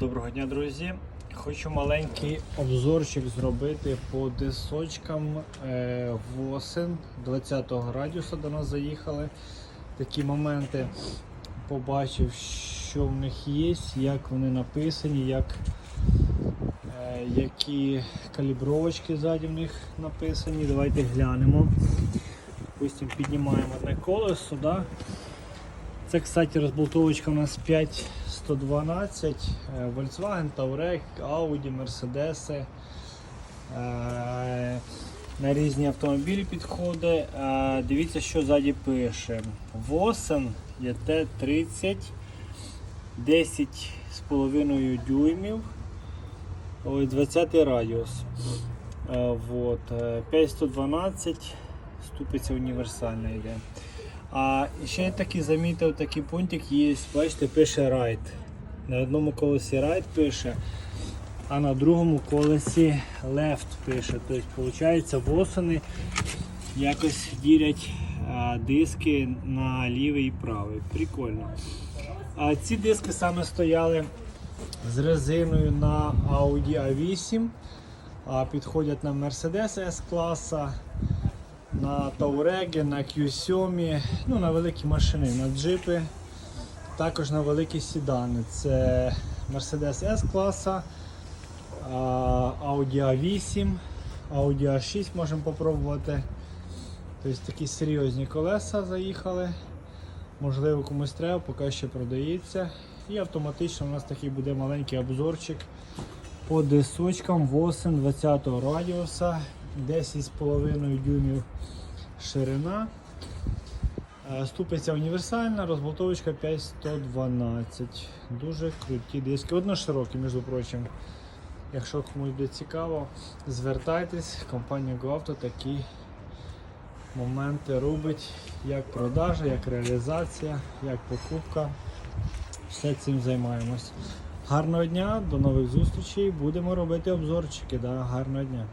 Доброго дня, друзі. Хочу маленький обзорчик зробити по дисочкам е, восен 20-го радіуса до нас заїхали. Такі моменти побачив, що в них є, як вони написані, як, е, які калібровочки ззаді в них написані. Давайте глянемо. Допустим, піднімаємо одне колесо. Да? Це, кстати, розболтовочка у нас 5112, е, Volkswagen, Touareg, Audi, Mercedes. е, На різні автомобілі підходить. Е, Дивіться, що ззаді пише. Восен ЄТ-30, 10,5 дюймів. Ой, 20 радіус. Вот. е, 5112, ступиця універсальна йде. А ще я таки замітив такий пунктик є, бачите, пише right. На одному колесі right пише, а на другому колесі left пише. Тобто, виходить, восени якось ділять диски на лівий і правий. Прикольно. А ці диски саме стояли з резиною на Audi A8, а підходять на Mercedes S-класа на Тауреги, на Q7, ну, на великі машини, на джипи, також на великі сідани. Це Mercedes S класа, Audi A8, Audi A6 можемо попробувати. Тобто такі серйозні колеса заїхали. Можливо, комусь треба, поки ще продається. І автоматично у нас такий буде маленький обзорчик по дисочкам восен 20 радіуса, 10,5 дюймів ширина. Е, Ступиця універсальна, розболтовочка 5112. Дуже круті диски. Одноширокі, між прочим. Якщо комусь буде цікаво, звертайтесь, компанія GoAuto такі моменти робить, як продажа, як реалізація, як покупка. Все цим займаємось. Гарного дня, до нових зустрічей. Будемо робити обзорчики. Да? Гарного дня.